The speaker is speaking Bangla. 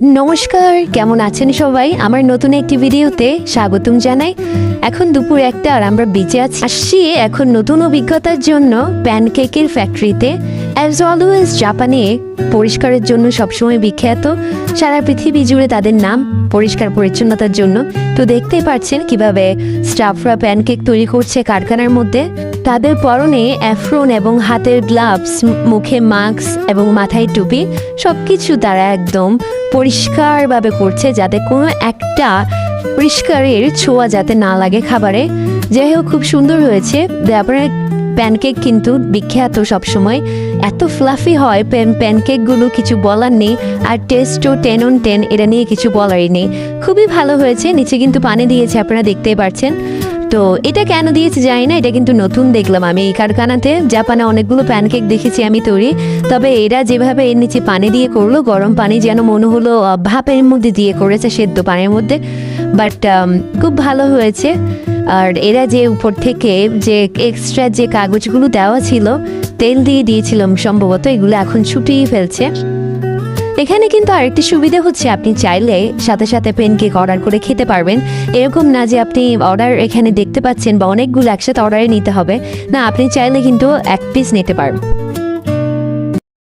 নমস্কার, কেমন আছেন সবাই? আমার নতুন একটি ভিডিওতে স্বাগতম জানাই। এখন দুপুর একটা আর আমরা বেঁচে আছি। আসছি এখন নতুন অভিজ্ঞতার জন্য প্যানকেকের ফ্যাক্টরিতে। অ্যাজ অলওয়েজ জাপানে পরিষ্কারের জন্য সবসময় বিখ্যাত। সারা পৃথিবী জুড়ে তাদের নাম পরিষ্কার পরিচ্ছন্নতার জন্য। তো দেখতেই পাচ্ছেন কীভাবে স্টাফরা প্যানকেক তৈরি করছে কারখানার মধ্যে। তাদের পরনে অ্যাফ্রন এবং হাতের গ্লাভস, মুখে মাস্ক এবং মাথায় টুপি, সবকিছু তারা একদম পরিষ্কারভাবে করছে যাতে কোনো একটা পরিষ্কারের ছোঁয়া যাতে না লাগে খাবারে। যাই হোক, খুব সুন্দর হয়েছে। তারপরে প্যানকেক কিন্তু বিখ্যাত সবসময়। এত ফ্লাফি হয়, প্যান প্যানকেকগুলো কিছু বলার নেই, আর টেস্টও টেন অন টেন এটা নিয়ে কিছু বলারই নেই। খুবই ভালো হয়েছে, নিচে কিন্তু পানি দিয়েছে, আপনারা দেখতেই পাচ্ছেন তো এটা কেন দিয়েছে জানি না, এটা কিন্তু নতুন দেখলাম আমি। এই কারখানাতে জাপানে অনেকগুলো প্যানকেক দেখেছি আমি, তৈরি। তবে এরা যেভাবে এর নিচে পানি দিয়ে করল, গরম পানি যেন মনে হলো ভাপের মধ্যে দিয়ে করেছে সেদ্ধ পানির মধ্যে। বাট খুব ভালো হয়েছে। আর এরা যে উপর থেকে যে এক্সট্রা যে কাগজগুলো দেওয়া ছিল, তেল দিয়ে দিয়েছিলাম সম্ভবত, এগুলো এখন ছুটিয়ে ফেলছে। এখানে কিন্তু আরেকটি সুবিধা হচ্ছে, আপনি চাইলে সাথে সাথে পেনকেক অর্ডার করে খেতে পারবেন। এরকম না যে আপনি অর্ডার এখানে দেখতে পাচ্ছেন বা অনেকগুলো একসাথে অর্ডারে নিতে হবে। না, আপনি চাইলে কিন্তু এক পিস নিতে পারবেন।